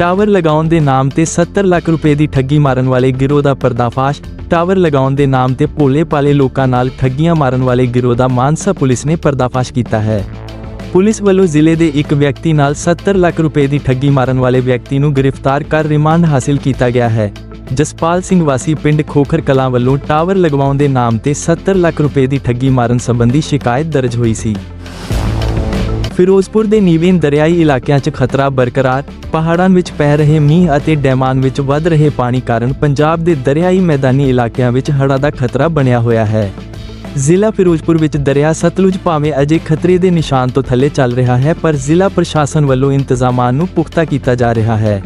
Tower ਲਗਾਉਣ ਦੇ ਨਾਮ ਤੇ 70 ਲੱਖ ਰੁਪਏ ਦੀ ਠੱਗੀ ਮਾਰਨ ਵਾਲੇ ਗਿਰੋਹ ਦਾ ਪਰਦਾਫਾਸ਼, ਟਾਵਰ ਲਗਾਉਣ ਦੇ ਨਾਮ ਤੇ ਭੋਲੇ ਪਾਲੇ ਲੋਕਾਂ ਨਾਲ ਠੱਗੀਆਂ ਮਾਰਨ ਵਾਲੇ ਗਿਰੋਹ ਦਾ ਮਾਨਸਾ ਪੁਲਿਸ ਨੇ ਪਰਦਾਫਾਸ਼ ਕੀਤਾ ਹੈ। ਪੁਲਿਸ ਵੱਲੋਂ ਜ਼ਿਲ੍ਹੇ ਦੇ ਇੱਕ ਵਿਅਕਤੀ ਨਾਲ 70 ਲੱਖ ਰੁਪਏ ਦੀ ਠੱਗੀ ਮਾਰਨ ਵਾਲੇ ਵਿਅਕਤੀ ਨੂੰ ਗ੍ਰਿਫਤਾਰ ਕਰ ਰਿਮਾਂਡ ਹਾਸਿਲ ਕੀਤਾ ਗਿਆ ਹੈ। ਜਸਪਾਲ ਸਿੰਘ ਵਾਸੀ ਪਿੰਡ ਖੋਖਰ ਕਲਾਂ ਵੱਲੋਂ ਟਾਵਰ ਲਗਵਾਉਣ ਦੇ ਨਾਮ ਤੇ 70 ਲੱਖ ਰੁਪਏ ਦੀ ਠੱਗੀ ਮਾਰਨ ਸੰਬੰਧੀ ਸ਼ਿਕਾਇਤ ਦਰਜ ਹੋਈ ਸੀ। ਫਿਰੋਜ਼ਪੁਰ ਦੇ ਨੀਵੇਂ ਦਰਿਆਈ ਇਲਾਕਿਆਂ 'ਚ ਖਤਰਾ ਬਰਕਰਾਰ, ਪਹਾੜਾਂ ਵਿੱਚ ਪੈ ਰਹੇ ਮੀਂਹ ਅਤੇ ਡੈਮਾਂ ਵਿੱਚ ਵੱਧ ਰਹੇ ਪਾਣੀ ਕਾਰਨ ਪੰਜਾਬ ਦੇ ਦਰਿਆਈ ਮੈਦਾਨੀ ਇਲਾਕਿਆਂ ਵਿੱਚ ਹੜ੍ਹਾਂ ਦਾ ਖਤਰਾ ਬਣਿਆ ਹੋਇਆ ਹੈ। ਜ਼ਿਲ੍ਹਾ ਫਿਰੋਜ਼ਪੁਰ ਵਿੱਚ ਦਰਿਆ ਸਤਲੁਜ ਭਾਵੇਂ ਅਜੇ ਖਤਰੇ ਦੇ ਨਿਸ਼ਾਨ ਤੋਂ ਥੱਲੇ ਚੱਲ ਰਿਹਾ ਹੈ, ਪਰ ਜ਼ਿਲ੍ਹਾ ਪ੍ਰਸ਼ਾਸਨ ਵੱਲੋਂ ਇੰਤਜ਼ਾਮਾਂ ਨੂੰ ਪੁਖਤਾ ਕੀਤਾ ਜਾ ਰਿਹਾ ਹੈ।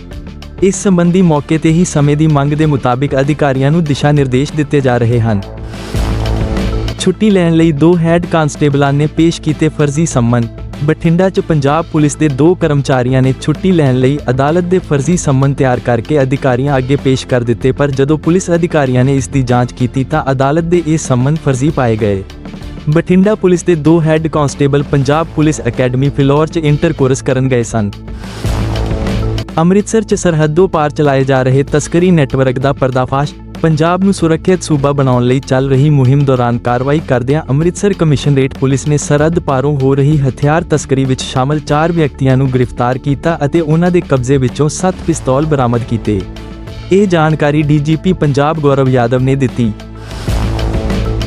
ਇਸ ਸੰਬੰਧੀ ਮੌਕੇ ਤੇ ਹੀ ਸਮੇਂ ਦੀ ਮੰਗ ਦੇ ਮੁਤਾਬਿਕ ਅਧਿਕਾਰੀਆਂ ਨੂੰ ਦਿਸ਼ਾ ਨਿਰਦੇਸ਼ ਦਿੱਤੇ ਜਾ ਰਹੇ ਹਨ। ਛੁੱਟੀ ਲੈਣ ਲਈ ਦੋ ਹੈੱਡ ਕਾਂਸਟੇਬਲਾਂ ਨੇ ਪੇਸ਼ ਕੀਤੇ ਫਰਜ਼ੀ ਸੰਮਨ। ਬਠਿੰਡਾ 'ਚ ਪੰਜਾਬ ਪੁਲਿਸ ਦੇ ਦੋ ਕਰਮਚਾਰੀਆਂ ਨੇ ਛੁੱਟੀ ਲੈਣ ਲਈ ਅਦਾਲਤ ਦੇ ਫਰਜ਼ੀ ਸੰਮਨ ਤਿਆਰ ਕਰਕੇ ਅਧਿਕਾਰੀਆਂ ਅੱਗੇ ਪੇਸ਼ ਕਰ ਦਿੱਤੇ, ਪਰ ਜਦੋਂ ਪੁਲਿਸ ਅਧਿਕਾਰੀਆਂ ਨੇ ਇਸ ਦੀ ਜਾਂਚ ਕੀਤੀ ਤਾਂ ਅਦਾਲਤ ਦੇ ਇਹ ਸੰਮਨ ਫਰਜ਼ੀ ਪਾਏ ਗਏ। ਬਠਿੰਡਾ ਪੁਲਿਸ ਦੇ ਦੋ head constable Punjab police academy Phillaur 'ਚ ਇੰਟਰ ਕੋਰਸ ਕਰਨ ਗਏ ਸਨ। ਅੰਮ੍ਰਿਤਸਰ 'ਚ ਸਰਹੱਦੋਂ ਪਾਰ ਚਲਾਏ ਜਾ ਰਹੇ ਤਸਕਰੀ ਨੈਟਵਰਕ ਦਾ ਪਰਦਾਫਾਸ਼ ਪੰਜਾਬ ਨੂੰ ਸੁਰੱਖਿਅਤ ਸੂਬਾ ਬਣਾਉਣ ਲਈ ਚੱਲ ਰਹੀ ਮੁਹਿੰਮ ਦੌਰਾਨ ਕਾਰਵਾਈ ਕਰਦਿਆਂ ਅੰਮ੍ਰਿਤਸਰ ਕਮਿਸ਼ਨਰੇਟ ਪੁਲਿਸ ਨੇ ਸਰਹੱਦ ਪਾਰੋਂ ਹੋ ਰਹੀ ਹਥਿਆਰ ਤਸਕਰੀ ਵਿੱਚ ਸ਼ਾਮਲ 4 ਵਿਅਕਤੀਆਂ ਨੂੰ ਗ੍ਰਿਫਤਾਰ ਕੀਤਾ ਅਤੇ ਉਹਨਾਂ ਦੇ ਕਬਜ਼ੇ ਵਿੱਚੋਂ 7 ਪਿਸਤੌਲ ਬਰਾਮਦ ਕੀਤੇ। ਇਹ ਜਾਣਕਾਰੀ ਡੀਜੀਪੀ ਪੰਜਾਬ ਗੌਰਵ ਯਾਦਵ ਨੇ ਦਿੱਤੀ।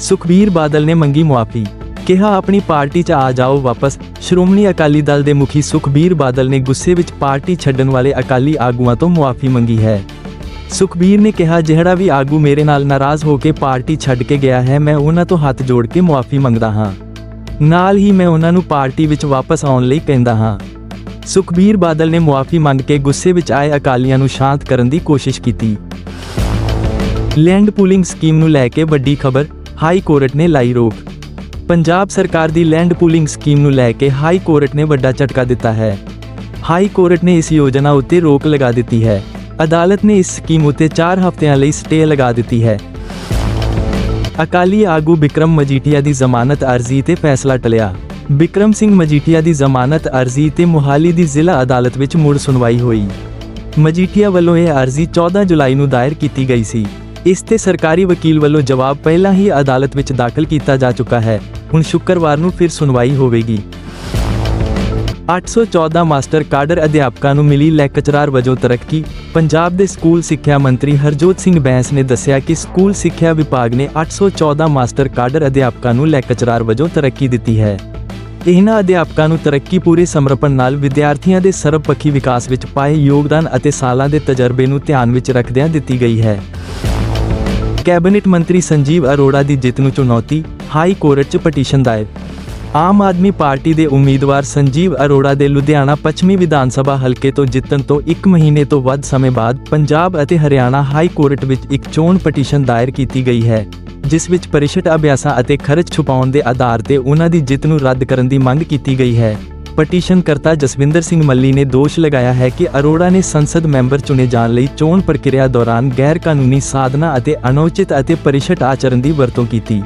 ਸੁਖਬੀਰ ਬਾਦਲ ਨੇ ਮੰਗੀ ਮੁਆਫੀ। ਕਿਹਾ, ਆਪਣੀ ਪਾਰਟੀ 'ਚ ਆ ਜਾਓ, ਵਾਪਸ। ਸ਼੍ਰੋਮਣੀ ਅਕਾਲੀ ਦਲ ਦੇ ਮੁਖੀ ਸੁਖਬੀਰ ਬਾਦਲ ਨੇ ਗੁੱਸੇ ਵਿੱਚ ਪਾਰਟੀ ਛੱਡਣ ਵਾਲੇ ਅਕਾਲੀ ਆਗੂਆਂ ਤੋਂ ਮੁਆਫੀ ਮੰਗੀ ਹੈ। ਸੁਖਬੀਰ ਨੇ ਕਿਹਾ, ਜਿਹੜਾ ਵੀ ਆਗੂ ਮੇਰੇ ਨਾਲ ਨਾਰਾਜ਼ ਹੋ ਕੇ ਪਾਰਟੀ ਛੱਡ ਕੇ ਗਿਆ ਹੈ, ਮੈਂ ਉਹਨਾਂ ਤੋਂ ਹੱਥ ਜੋੜ ਕੇ ਮੁਆਫੀ ਮੰਗਦਾ ਹਾਂ। ਨਾਲ ਹੀ ਮੈਂ ਉਹਨਾਂ ਨੂੰ ਪਾਰਟੀ ਵਿੱਚ ਵਾਪਸ ਆਉਣ ਲਈ ਕਹਿੰਦਾ ਹਾਂ। ਸੁਖਬੀਰ ਬਾਦਲ ਨੇ ਮੁਆਫੀ ਮੰਗ ਕੇ ਗੁੱਸੇ ਵਿੱਚ ਆਏ ਅਕਾਲੀਆਂ ਨੂੰ ਸ਼ਾਂਤ ਕਰਨ ਦੀ ਕੋਸ਼ਿਸ਼ ਕੀਤੀ। ਲੈਂਡ ਪੂਲਿੰਗ ਸਕੀਮ ਨੂੰ ਲੈ ਕੇ ਵੱਡੀ ਖਬਰ, ਹਾਈ ਕੋਰਟ ਨੇ ਲਾਈ ਰੋਕ। ਪੰਜਾਬ ਸਰਕਾਰ ਦੀ ਲੈਂਡ ਪੂਲਿੰਗ ਸਕੀਮ ਨੂੰ ਲੈ ਕੇ ਹਾਈ ਕੋਰਟ ਨੇ ਵੱਡਾ ਝਟਕਾ ਦਿੱਤਾ ਹੈ। ਹਾਈ ਕੋਰਟ ਨੇ ਇਸ ਯੋਜਨਾ ਉੱਤੇ ਰੋਕ ਲਗਾ ਦਿੱਤੀ ਹੈ। ਅਦਾਲਤ ਨੇ ਇਸ ਸਕੀਮ ਉੱਤੇ 4 ਹਫ਼ਤਿਆਂ ਲਈ ਸਟੇ ਲਗਾ ਦਿੱਤੀ ਹੈ। ਅਕਾਲੀ ਆਗੂ ਵਿਕਰਮ ਮਜੀਠੀਆ ਦੀ ਜ਼ਮਾਨਤ ਅਰਜ਼ੀ ਤੇ ਫੈਸਲਾ ਟਲਿਆ। ਵਿਕਰਮ ਸਿੰਘ ਮਜੀਠੀਆ ਦੀ ਜ਼ਮਾਨਤ ਅਰਜ਼ੀ ਤੇ ਮੁਹਾਲੀ ਦੀ ਜ਼ਿਲ੍ਹਾ ਅਦਾਲਤ ਵਿੱਚ ਮੁੜ ਸੁਣਵਾਈ ਹੋਈ। ਮਜੀਠੀਆ ਵੱਲੋਂ ਇਹ ਅਰਜ਼ੀ 14 ਜੁਲਾਈ ਨੂੰ ਦਾਇਰ ਕੀਤੀ ਗਈ ਸੀ। ਇਸ ਤੇ ਸਰਕਾਰੀ ਵਕੀਲ ਵੱਲੋਂ ਜਵਾਬ ਪਹਿਲਾਂ ਹੀ ਅਦਾਲਤ ਵਿੱਚ ਦਾਖਲ ਕੀਤਾ ਜਾ ਚੁੱਕਾ ਹੈ। ਹੁਣ ਸ਼ੁੱਕਰਵਾਰ ਨੂੰ ਫਿਰ ਸੁਣਵਾਈ ਹੋਵੇਗੀ। 814 ਮਾਸਟਰ ਕਾਡਰ ਅਧਿਆਪਕਾਂ ਨੂੰ ਮਿਲੀ ਲੈਕਚਰਾਰ ਵਜੋਂ ਤਰੱਕੀ। ਪੰਜਾਬ ਦੇ ਸਕੂਲ ਸਿੱਖਿਆ ਮੰਤਰੀ ਹਰਜੋਤ ਸਿੰਘ ਬੈਂਸ ਨੇ ਦੱਸਿਆ ਕਿ ਸਕੂਲ ਸਿੱਖਿਆ ਵਿਭਾਗ ਨੇ 814 ਮਾਸਟਰ ਕਾਡਰ ਅਧਿਆਪਕਾਂ ਨੂੰ ਲੈਕਚਰਾਰ ਵਜੋਂ ਤਰੱਕੀ ਦਿੱਤੀ ਹੈ। ਇਹਨਾਂ ਅਧਿਆਪਕਾਂ ਨੂੰ ਤਰੱਕੀ ਪੂਰੇ ਸਮਰਪਣ ਨਾਲ ਵਿਦਿਆਰਥੀਆਂ ਦੇ ਸਰਬਪੱਖੀ ਵਿਕਾਸ ਵਿੱਚ ਪਾਏ ਯੋਗਦਾਨ ਅਤੇ ਸਾਲਾਂ ਦੇ ਤਜਰਬੇ ਨੂੰ ਧਿਆਨ ਵਿੱਚ ਰੱਖਦਿਆਂ ਦਿੱਤੀ ਗਈ ਹੈ। ਕੈਬਨਿਟ ਮੰਤਰੀ ਸੰਜੀਵ ਅਰੋੜਾ ਦੀ ਜਿੱਤ ਨੂੰ ਚੁਣੌਤੀ, ਹਾਈ ਕੋਰਟ 'ਚ ਪਟੀਸ਼ਨ ਦਾਇਰ ਆਮ ਆਦਮੀ ਪਾਰਟੀ ਦੇ ਉਮੀਦਵਾਰ ਸੰਜੀਵ ਅਰੋੜਾ ਦੇ ਲੁਧਿਆਣਾ ਪੱਛਮੀ ਵਿਧਾਨ ਸਭਾ ਹਲਕੇ ਤੋਂ ਜਿੱਤਣ ਤੋਂ 1 ਮਹੀਨੇ ਤੋਂ ਵੱਧ ਸਮੇਂ ਬਾਅਦ ਪੰਜਾਬ ਅਤੇ ਹਰਿਆਣਾ ਹਾਈ ਕੋਰਟ ਵਿੱਚ ਇੱਕ ਚੋਣ ਪਟੀਸ਼ਨ ਦਾਇਰ ਕੀਤੀ ਗਈ ਹੈ, ਜਿਸ ਵਿੱਚ ਪਰਿਸ਼ਦ ਅਭਿਆਸਾਂ ਅਤੇ ਖਰਚ ਛੁਪਾਉਣ ਦੇ ਆਧਾਰ ਤੇ ਉਹਨਾਂ ਦੀ ਜਿੱਤ ਨੂੰ ਰੱਦ ਕਰਨ ਦੀ ਮੰਗ ਕੀਤੀ ਗਈ ਹੈ। ਪਟੀਸ਼ਨਕਰਤਾ ਜਸਵਿੰਦਰ ਸਿੰਘ ਮੱਲੀ ਨੇ ਦੋਸ਼ ਲਗਾਇਆ ਹੈ ਕਿ ਅਰੋੜਾ ਨੇ ਸੰਸਦ ਮੈਂਬਰ ਚੁਣੇ ਜਾਣ ਲਈ ਚੋਣ ਪ੍ਰਕਿਰਿਆ ਦੌਰਾਨ ਗੈਰ ਕਾਨੂੰਨੀ ਸਾਧਨਾ ਅਤੇ ਅਨੁਚਿਤ ਅਤੇ ਪਰਿਸ਼ਟ ਆਚਰਣ ਦੀ ਵਰਤੋਂ ਕੀਤੀ।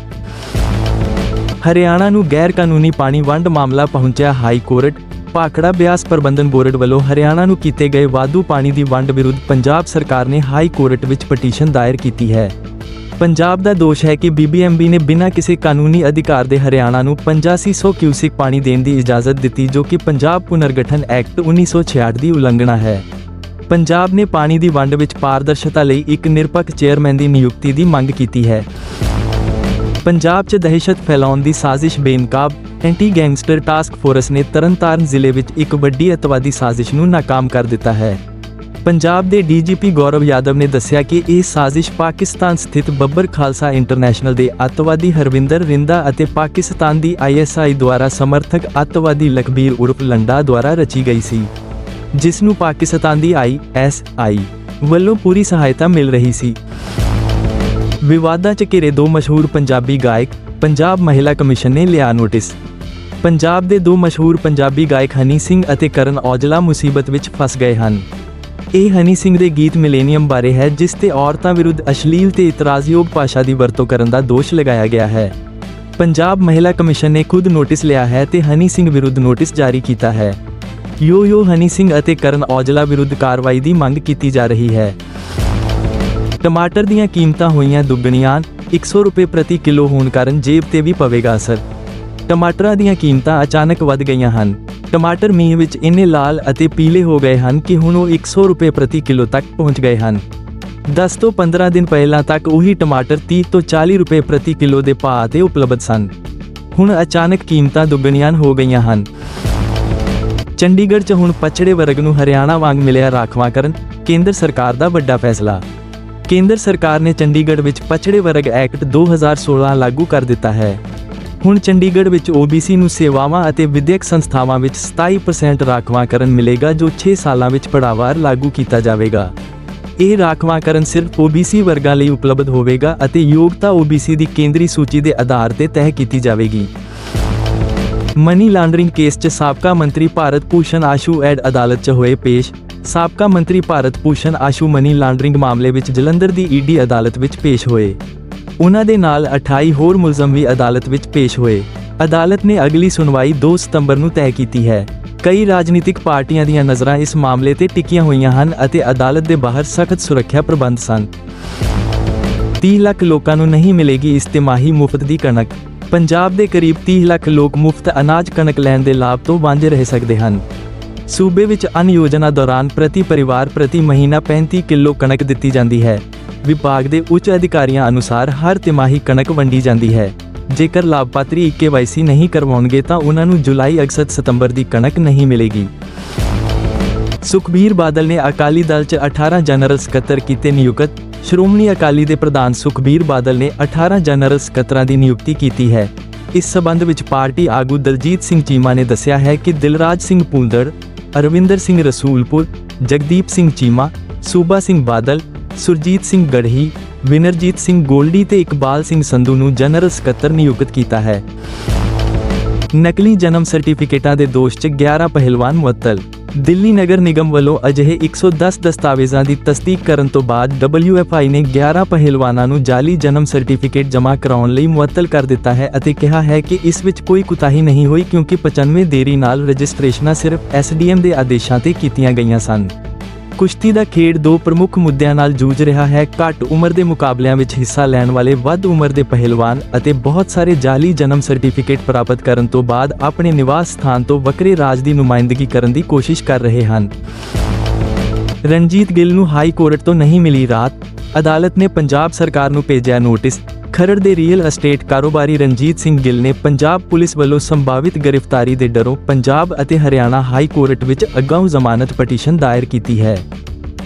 ਹਰਿਆਣਾ ਨੂੰ ਗੈਰ ਕਾਨੂੰਨੀ ਪਾਣੀ ਵੰਡ ਮਾਮਲਾ ਪਹੁੰਚਿਆ ਹਾਈ ਕੋਰਟ। ਭਾਖੜਾ ਬਿਆਸ ਪ੍ਰਬੰਧਨ ਬੋਰਡ ਵੱਲੋਂ ਹਰਿਆਣਾ ਨੂੰ ਕੀਤੇ ਗਏ ਵਾਧੂ ਪਾਣੀ ਦੀ ਵੰਡ ਵਿਰੁੱਧ ਪੰਜਾਬ ਸਰਕਾਰ ਨੇ ਹਾਈ ਕੋਰਟ ਵਿੱਚ ਪਟੀਸ਼ਨ ਦਾਇਰ ਕੀਤੀ ਹੈ। ਪੰਜਾਬ ਦਾ ਦੋਸ਼ ਹੈ ਕਿ ਬੀਬੀਐਮਬੀ ਨੇ ਬਿਨਾਂ ਕਿਸੇ ਕਾਨੂੰਨੀ ਅਧਿਕਾਰ ਦੇ ਹਰਿਆਣਾ ਨੂੰ 8500 ਕਿਊਸਿਕ ਪਾਣੀ ਦੇਣ ਦੀ ਇਜਾਜ਼ਤ ਦਿੱਤੀ, ਜੋ ਕਿ ਪੰਜਾਬ ਪੁਨਰਗਠਨ ਐਕਟ 1966 ਦੀ ਉਲੰਘਣਾ ਹੈ। ਪੰਜਾਬ ਨੇ ਪਾਣੀ ਦੀ ਵੰਡ ਵਿੱਚ ਪਾਰਦਰਸ਼ਤਾ ਲਈ ਇੱਕ ਨਿਰਪੱਖ ਚੇਅਰਮੈਨ ਦੀ ਨਿਯੁਕਤੀ ਦੀ ਮੰਗ ਕੀਤੀ ਹੈ। ਪੰਜਾਬ 'ਚ ਦਹਿਸ਼ਤ ਫੈਲਾਉਣ ਦੀ ਸਾਜ਼ਿਸ਼ ਬੇਨਕਾਬ ਐਂਟੀ ਗੈਂਗਸਟਰ ਟਾਸਕ ਫੋਰਸ ਨੇ ਤਰਨਤਾਰਨ ਜ਼ਿਲ੍ਹੇ ਵਿੱਚ ਇੱਕ ਵੱਡੀ ਅਤਵਾਦੀ ਸਾਜ਼ਿਸ਼ ਨੂੰ ਨਾਕਾਮ ਕਰ ਦਿੱਤਾ ਹੈ। ਪੰਜਾਬ ਦੇ ਡੀਜੀਪੀ ਗੌਰਵ ਯਾਦਵ ਨੇ ਦੱਸਿਆ ਕਿ ਇਹ ਸਾਜ਼ਿਸ਼ ਪਾਕਿਸਤਾਨ ਸਥਿਤ ਬੱਬਰ ਖਾਲਸਾ ਇੰਟਰਨੈਸ਼ਨਲ ਦੇ ਅੱਤਵਾਦੀ ਹਰਵਿੰਦਰ ਰਿੰਦਾ ਅਤੇ ਪਾਕਿਸਤਾਨ ਦੀ ਆਈਐਸਆਈ ਦੁਆਰਾ ਸਮਰਥਕ ਅੱਤਵਾਦੀ ਲਖਬੀਰ ਉਰਫ ਲੰਡਾ ਦੁਆਰਾ ਰਚੀ ਗਈ ਸੀ, ਜਿਸ ਨੂੰ ਪਾਕਿਸਤਾਨ ਦੀ ਆਈਐਸਆਈ ਵੱਲੋਂ ਪੂਰੀ ਸਹਾਇਤਾ ਮਿਲ ਰਹੀ ਸੀ। ਵਿਵਾਦਾਂ 'ਚ ਘਿਰੇ ਦੋ ਮਸ਼ਹੂਰ ਪੰਜਾਬੀ ਗਾਇਕ ਪੰਜਾਬ ਮਹਿਲਾ ਕਮਿਸ਼ਨ ਨੇ ਲਿਆ ਨੋਟਿਸ। ਪੰਜਾਬ ਦੇ ਦੋ ਮਸ਼ਹੂਰ ਪੰਜਾਬੀ ਗਾਇਕ ਹਨੀ ਸਿੰਘ ਅਤੇ ਕਰਨ ਔਜਲਾ ਮੁਸੀਬਤ ਵਿੱਚ ਫਸ ਗਏ ਹਨ। ਇਹ ਹਨੀ ਸਿੰਘ ਦੇ ਗੀਤ ਮਿਲੇਨੀਅਮ ਬਾਰੇ ਹੈ, ਜਿਸ ਤੇ ਔਰਤਾਂ ਵਿਰੁੱਧ ਅਸ਼ਲੀਲ ਤੇ ਇਤਰਾਜ਼ਯੋਗ ਭਾਸ਼ਾ ਦੀ ਵਰਤੋਂ ਕਰਨ ਦਾ ਦੋਸ਼ ਲਗਾਇਆ ਗਿਆ ਹੈ। ਪੰਜਾਬ ਮਹਿਲਾ ਕਮਿਸ਼ਨ ਨੇ ਖੁਦ ਨੋਟਿਸ ਲਿਆ ਹੈ ਤੇ ਹਨੀ ਸਿੰਘ ਵਿਰੁੱਧ ਨੋਟਿਸ ਜਾਰੀ ਕੀਤਾ ਹੈ। ਯੋ ਯੋ ਹਨੀ ਸਿੰਘ ਅਤੇ ਕਰਨ ਔਜਲਾ ਵਿਰੁੱਧ ਕਾਰਵਾਈ ਦੀ ਮੰਗ ਕੀਤੀ ਜਾ ਰਹੀ ਹੈ। ਟਮਾਟਰ ਦੀਆਂ ਕੀਮਤਾਂ ਹੋਈਆਂ ਦੁੱਗਣੀਆਂ 100 ਰੁਪਏ ਪ੍ਰਤੀ ਕਿਲੋ ਹੋਣ ਕਾਰਨ ਜੇਬ ਤੇ ਵੀ ਪਵੇਗਾ ਅਸਰ। ਟਮਾਟਰਾਂ ਦੀਆਂ ਕੀਮਤਾਂ ਅਚਾਨਕ ਵੱਧ ਗਈਆਂ ਹਨ। ਟਮਾਟਰ ਮੀਂਹ ਵਿੱਚ ਇੰਨੇ ਲਾਲ ਅਤੇ ਪੀਲੇ ਹੋ ਗਏ ਹਨ ਕਿ ਹੁਣ ਉਹ 100 ਰੁਪਏ ਪ੍ਰਤੀ ਕਿਲੋ ਤੱਕ ਪਹੁੰਚ ਗਏ ਹਨ। 10 ਤੋਂ 15 ਦਿਨ ਪਹਿਲਾਂ ਤੱਕ ਉਹੀ ਟਮਾਟਰ 30 ਤੋਂ 40 ਰੁਪਏ ਪ੍ਰਤੀ ਕਿਲੋ ਦੇ ਭਾਅ ਤੇ ਉਪਲਬਧ ਸਨ। ਹੁਣ ਅਚਾਨਕ ਕੀਮਤਾਂ ਦੁੱਗਣੀਆਂ ਹੋ ਗਈਆਂ ਹਨ। ਚੰਡੀਗੜ੍ਹ 'ਚ ਹੁਣ ਪਛੜੇ ਵਰਗ ਨੂੰ ਹਰਿਆਣਾ ਵਾਂਗ ਮਿਲਿਆ ਰਾਖਵਾਂਕਰਨ, ਕੇਂਦਰ ਸਰਕਾਰ ਦਾ ਵੱਡਾ ਫੈਸਲਾ। ਕੇਂਦਰ ਸਰਕਾਰ ਨੇ ਚੰਡੀਗੜ੍ਹ ਵਿੱਚ ਪਛੜੇ ਵਰਗ ਐਕਟ 2016 ਲਾਗੂ ਕਰ ਦਿੱਤਾ ਹੈ। ਹੁਣ ਚੰਡੀਗੜ੍ਹ ਵਿੱਚ OBC ਨੂੰ ਸੇਵਾਵਾਂ ਅਤੇ ਵਿਦਿਅਕ ਸੰਸਥਾਵਾਂ ਵਿੱਚ 27% ਰਾਖਵਾਂਕਰਨ ਮਿਲੇਗਾ ਜੋ 6 ਸਾਲਾਂ ਵਿੱਚ ਪੜਾਵਾਰ ਲਾਗੂ ਕੀਤਾ ਜਾਵੇਗਾ। ਇਹ ਰਾਖਵਾਂਕਰਨ ਸਿਰਫ OBC ਵਰਗਾਂ ਲਈ ਉਪਲਬਧ ਹੋਵੇਗਾ ਅਤੇ ਯੋਗਤਾ OBC ਦੀ ਕੇਂਦਰੀ ਸੂਚੀ ਦੇ ਆਧਾਰ ਤੇ ਤੈਅ ਕੀਤੀ ਜਾਵੇਗੀ। ਮਨੀ ਲਾਂਡਰਿੰਗ ਕੇਸ 'ਚ ਸਾਬਕਾ ਮੰਤਰੀ ਭਾਰਤ ਭੂਸ਼ਣ ਆਸ਼ੂ ਐਡ ਅਦਾਲਤ 'ਚ ਹੋਏ ਪੇਸ਼ ਸਾਬਕਾ ਮੰਤਰੀ ਭਾਰਤ ਭੂਸ਼ਣ ਆਸ਼ੂ ਮਨੀ ਲਾਂਡਰਿੰਗ ਮਾਮਲੇ ਵਿੱਚ ਜਲੰਧਰ ਦੀ ਈਡੀ ਅਦਾਲਤ ਵਿੱਚ ਪੇਸ਼ ਹੋਏ। ਉਹਨਾਂ ਦੇ ਨਾਲ 28 ਹੋਰ ਮੁਲਜ਼ਮ ਵੀ ਅਦਾਲਤ ਵਿੱਚ ਪੇਸ਼ ਹੋਏ। ਅਦਾਲਤ ਨੇ ਅਗਲੀ ਸੁਣਵਾਈ 2 ਸਤੰਬਰ ਨੂੰ ਤੈਅ ਕੀਤੀ ਹੈ। ਕਈ ਰਾਜਨੀਤਿਕ ਪਾਰਟੀਆਂ ਦੀਆਂ ਨਜ਼ਰਾਂ ਇਸ ਮਾਮਲੇ ਤੇ ਟਿਕੀਆਂ ਹੋਈਆਂ ਹਨ ਅਤੇ ਅਦਾਲਤ ਦੇ ਬਾਹਰ ਸਖਤ ਸੁਰੱਖਿਆ ਪ੍ਰਬੰਧ ਸਨ। 30 ਲੱਖ ਲੋਕਾਂ ਨੂੰ ਨਹੀਂ ਮਿਲੇਗੀ ਇਸ ਤਿਮਾਹੀ ਮੁਫਤ ਦੀ ਕਣਕ। ਪੰਜਾਬ ਦੇ ਕਰੀਬ 30 ਲੱਖ ਲੋਕ ਮੁਫਤ ਅਨਾਜ ਕਣਕ ਲੈਣ ਦੇ ਲਾਭ ਤੋਂ ਵਾਂਝੇ ਰਹਿ ਸਕਦੇ ਹਨ। ਸੂਬੇ ਵਿੱਚ ਅਨ ਯੋਜਨਾ ਦੌਰਾਨ ਪ੍ਰਤੀ ਪਰਿਵਾਰ ਪ੍ਰਤੀ ਮਹੀਨਾ 35 ਕਿਲੋ ਕਣਕ ਦਿੱਤੀ ਜਾਂਦੀ ਹੈ। ਵਿਭਾਗ ਦੇ ਉੱਚ ਅਧਿਕਾਰੀਆਂ ਅਨੁਸਾਰ ਹਰ ਤਿਮਾਹੀ ਕਣਕ ਵੰਡੀ ਜਾਂਦੀ ਹੈ। ਜੇਕਰ ਲਾਭਪਾਤਰੀ KYC ਨਹੀਂ ਕਰਵਾਉਣਗੇ ਤਾਂ ਉਹਨਾਂ ਨੂੰ ਜੁਲਾਈ ਅਗਸਤ ਸਤੰਬਰ ਦੀ ਕਣਕ ਨਹੀਂ ਮਿਲੇਗੀ। ਸੁਖਬੀਰ ਬਾਦਲ ਨੇ ਅਕਾਲੀ ਦਲ 'ਚ 18 ਜਨਰਲ ਸਕੱਤਰ ਕੀਤੇ ਨਿਯੁਕਤ। ਸ਼੍ਰੋਮਣੀ ਅਕਾਲੀ ਦੇ ਪ੍ਰਧਾਨ ਸੁਖਬੀਰ ਬਾਦਲ ਨੇ 18 ਜਨਰਲ ਸਕੱਤਰਾਂ ਦੀ ਨਿਯੁਕਤੀ ਕੀਤੀ ਹੈ। ਇਸ ਸਬੰਧ ਵਿੱਚ ਪਾਰਟੀ ਆਗੂ ਦਲਜੀਤ ਸਿੰਘ ਚੀਮਾ ਨੇ ਦੱਸਿਆ ਹੈ ਕਿ ਦਿਲਰਾਜ ਸਿੰਘ ਪੂੰਦੜ ਅਰਵਿੰਦਰ ਸਿੰਘ ਰਸੂਲਪੁਰ, ਜਗਦੀਪ ਸਿੰਘ ਚੀਮਾ, ਸੂਬਾ ਸਿੰਘ ਬਾਦਲ, ਸੁਰਜੀਤ ਸਿੰਘ ਗੜਹੀ, ਵਿਨਰਜੀਤ ਸਿੰਘ ਗੋਲਡੀ ਤੇ ਇਕਬਾਲ ਸਿੰਘ ਸੰਧੂ ਨੂੰ ਜਨਰਲ ਸਕੱਤਰ ਨਿਯੁਕਤ ਕੀਤਾ ਹੈ। ਨਕਲੀ ਜਨਮ ਸਰਟੀਫਿਕੇਟਾਂ ਦੇ ਦੋਸ਼ 'ਚ 11 ਪਹਿਲਵਾਨ ਮੁਅੱਤਲ ਦਿੱਲੀ ਨਗਰ ਨਿਗਮ ਵੱਲੋਂ ਅਜਿਹੇ 110 ਦਸਤਾਵੇਜ਼ਾਂ ਦੀ ਤਸਦੀਕ ਕਰਨ ਤੋਂ ਬਾਅਦ WFI ਨੇ 11 ਪਹਿਲਵਾਨਾਂ ਨੂੰ ਜਾਲੀ ਜਨਮ ਸਰਟੀਫਿਕੇਟ ਜਮ੍ਹਾਂ ਕਰਾਉਣ ਲਈ ਮੁਅੱਤਲ ਕਰ ਦਿੱਤਾ ਹੈ ਅਤੇ ਕਿਹਾ ਹੈ ਕਿ ਇਸ ਵਿੱਚ ਕੋਈ ਕੁਤਾਹੀ ਨਹੀਂ ਹੋਈ ਕਿਉਂਕਿ 95 ਦੇਰੀ ਨਾਲ ਰਜਿਸਟ੍ਰੇਸ਼ਨਾਂ ਸਿਰਫ SDM ਦੇ ਆਦੇਸ਼ਾਂ ਤੇ ਕੀਤੀਆਂ ਗਈਆਂ ਸਨ। ਕੁਸ਼ਤੀ ਦਾ ਖੇਡ ਦੋ ਪ੍ਰਮੁੱਖ ਮੁੱਦਿਆਂ ਨਾਲ ਜੂਝ ਰਿਹਾ ਹੈ। ਘੱਟ ਉਮਰ ਦੇ ਮੁਕਾਬਲਿਆਂ ਵਿੱਚ ਹਿੱਸਾ ਲੈਣ ਵਾਲੇ ਵੱਧ ਉਮਰ ਦੇ ਪਹਿਲਵਾਨ ਅਤੇ ਬਹੁਤ ਸਾਰੇ ਜਾਲੀ ਜਨਮ ਸਰਟੀਫਿਕੇਟ ਪ੍ਰਾਪਤ ਕਰਨ ਤੋਂ ਬਾਅਦ ਆਪਣੇ ਨਿਵਾਸ ਸਥਾਨ ਤੋਂ ਵੱਖਰੇ ਰਾਜ ਦੀ ਨੁਮਾਇੰਦਗੀ ਕਰਨ ਦੀ ਕੋਸ਼ਿਸ਼ ਕਰ ਰਹੇ ਹਨ। ਰਣਜੀਤ ਗਿੱਲ ਨੂੰ ਹਾਈ ਕੋਰਟ ਤੋਂ ਨਹੀਂ ਮਿਲੀ ਰਾਤ। ਅਦਾਲਤ ਨੇ ਪੰਜਾਬ ਸਰਕਾਰ ਨੂੰ ਭੇਜਿਆ ਨੋਟਿਸ। ਖਰੜ ਦੇ ਰੀਅਲ ਅਸਟੇਟ ਕਾਰੋਬਾਰੀ ਰਣਜੀਤ ਸਿੰਘ ਗਿੱਲ ਨੇ ਪੰਜਾਬ ਪੁਲਿਸ ਵੱਲੋਂ ਸੰਭਾਵਿਤ ਗ੍ਰਿਫਤਾਰੀ ਦੇ ਡਰੋਂ ਪੰਜਾਬ ਅਤੇ ਹਰਿਆਣਾ ਹਾਈ ਕੋਰਟ ਵਿੱਚ ਅਗਾਊਂ ਜ਼ਮਾਨਤ ਪਟੀਸ਼ਨ ਦਾਇਰ ਕੀਤੀ ਹੈ।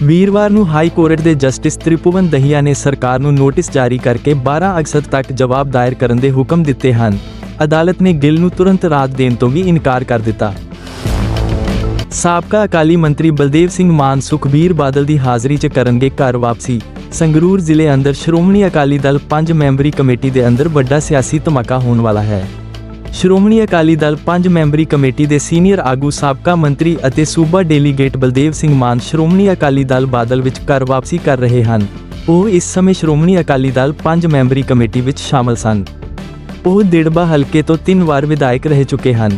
ਵੀਰਵਾਰ ਨੂੰ ਹਾਈ ਕੋਰਟ ਦੇ ਜਸਟਿਸ ਤ੍ਰਿਪੁਵਨ ਦਹੀਆ ਨੇ ਸਰਕਾਰ ਨੂੰ ਨੋਟਿਸ ਜਾਰੀ ਕਰਕੇ 12 ਅਗਸਤ ਤੱਕ ਜਵਾਬ ਦਾਇਰ ਕਰਨ ਦੇ ਹੁਕਮ ਦਿੱਤੇ ਹਨ। ਅਦਾਲਤ ਨੇ ਗਿੱਲ ਨੂੰ ਤੁਰੰਤ ਰਾਤ ਦੇਣ ਤੋਂ ਵੀ ਇਨਕਾਰ ਕਰ ਦਿੱਤਾ। ਸਾਬਕਾ ਅਕਾਲੀ ਮੰਤਰੀ ਬਲਦੇਵ ਸਿੰਘ ਮਾਨ ਸੁਖਬੀਰ ਬਾਦਲ ਦੀ ਹਾਜ਼ਰੀ 'ਚ ਕਰਨਗੇ ਘਰ ਵਾਪਸੀ। ਸੰਗਰੂਰ ਜ਼ਿਲ੍ਹੇ ਅੰਦਰ ਸ਼੍ਰੋਮਣੀ ਅਕਾਲੀ ਦਲ 5 ਮੈਂਬਰੀ ਕਮੇਟੀ ਦੇ ਅੰਦਰ ਵੱਡਾ ਸਿਆਸੀ ਧਮਾਕਾ ਹੋਣ ਵਾਲਾ ਹੈ। ਸ਼੍ਰੋਮਣੀ ਅਕਾਲੀ ਦਲ 5 ਮੈਂਬਰੀ ਕਮੇਟੀ ਦੇ ਸੀਨੀਅਰ ਆਗੂ ਸਾਬਕਾ ਮੰਤਰੀ ਅਤੇ ਸੂਬਾ ਡੈਲੀਗੇਟ ਬਲਦੇਵ ਸਿੰਘ ਮਾਨ ਸ਼੍ਰੋਮਣੀ ਅਕਾਲੀ ਦਲ ਬਾਦਲ ਵਿੱਚ ਘਰ ਵਾਪਸੀ ਕਰ ਰਹੇ ਹਨ। ਉਹ ਇਸ ਸਮੇਂ ਸ਼੍ਰੋਮਣੀ ਅਕਾਲੀ ਦਲ 5 ਮੈਂਬਰੀ ਕਮੇਟੀ ਵਿੱਚ ਸ਼ਾਮਲ ਸਨ। ਉਹ ਦਿੜਬਾ ਹਲਕੇ ਤੋਂ ਤਿੰਨ ਵਾਰ ਵਿਧਾਇਕ ਰਹਿ ਚੁੱਕੇ ਹਨ।